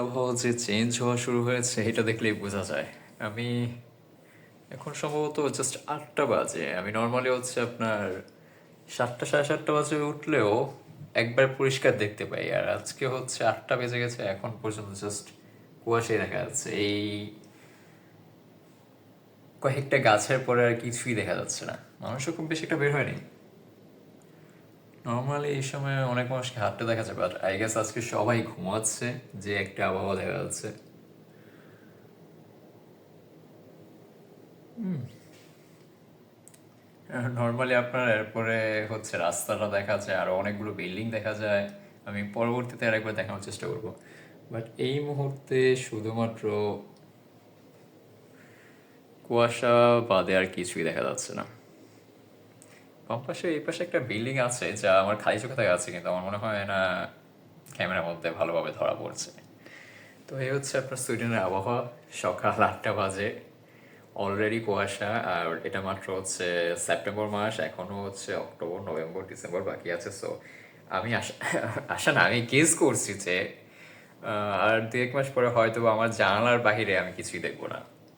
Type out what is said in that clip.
আবহাওয়া যে চেঞ্জ হওয়া শুরু হয়েছে, এটা দেখলেই বোঝা যায়। আমি এখন সম্ভবত জাস্ট আটটা বাজে। আমি নর্মালি হচ্ছে আপনার সাতটা, সাড়ে সাতটা বাজে উঠলেও একবার পরিষ্কার দেখতে পাই। আর আজকে হচ্ছে আটটা বেজে গেছে, এখন পর্যন্ত জাস্ট কুয়াশাই দেখা যাচ্ছে। এই কয়েকটা গাছের পরে আর কিছুই দেখা যাচ্ছে না। মানুষও খুব বেশি একটা বের হয়নি। নর্মালি এই সময় অনেক মানুষকে হাঁটতে দেখা যায় বাট আই গেস আজকে সবাই ঘুমাচ্ছে, যে একটা আবহাওয়া দেখা যাচ্ছে। নর্মালি আপনার এরপরে হচ্ছে রাস্তাটা দেখা যায়, আর অনেকগুলো বিল্ডিং দেখা যায়। আমি পরবর্তীতে আরেকবার দেখানোর চেষ্টা করব। বাট এই মুহূর্তে শুধুমাত্র কুয়াশা বাদে আর কিছুই দেখা যাচ্ছে না। বাম পাশে এই পাশে একটা বিল্ডিং আছে যা আমার খালি চোখে দেখা যাচ্ছে, কিন্তু আমার মনে হয় না ক্যামেরার মধ্যে ভালোভাবে ধরা পড়ছে। তো এই হচ্ছে আপনার সুইডেনের আবহাওয়া। সকাল আটটা বাজে। অলরেডি কুয়াশা, আর এটা মাত্র হচ্ছে সেপ্টেম্বর মাস, এখনও হচ্ছে অক্টোবর নভেম্বর ডিসেম্বর বাকি আছে। সো আমি আশা আশা না, আমি গেস করছি যে আর দু এক মাস পরে হয়তো আমার জানালার বাহিরে আমি কিছুই দেখব না।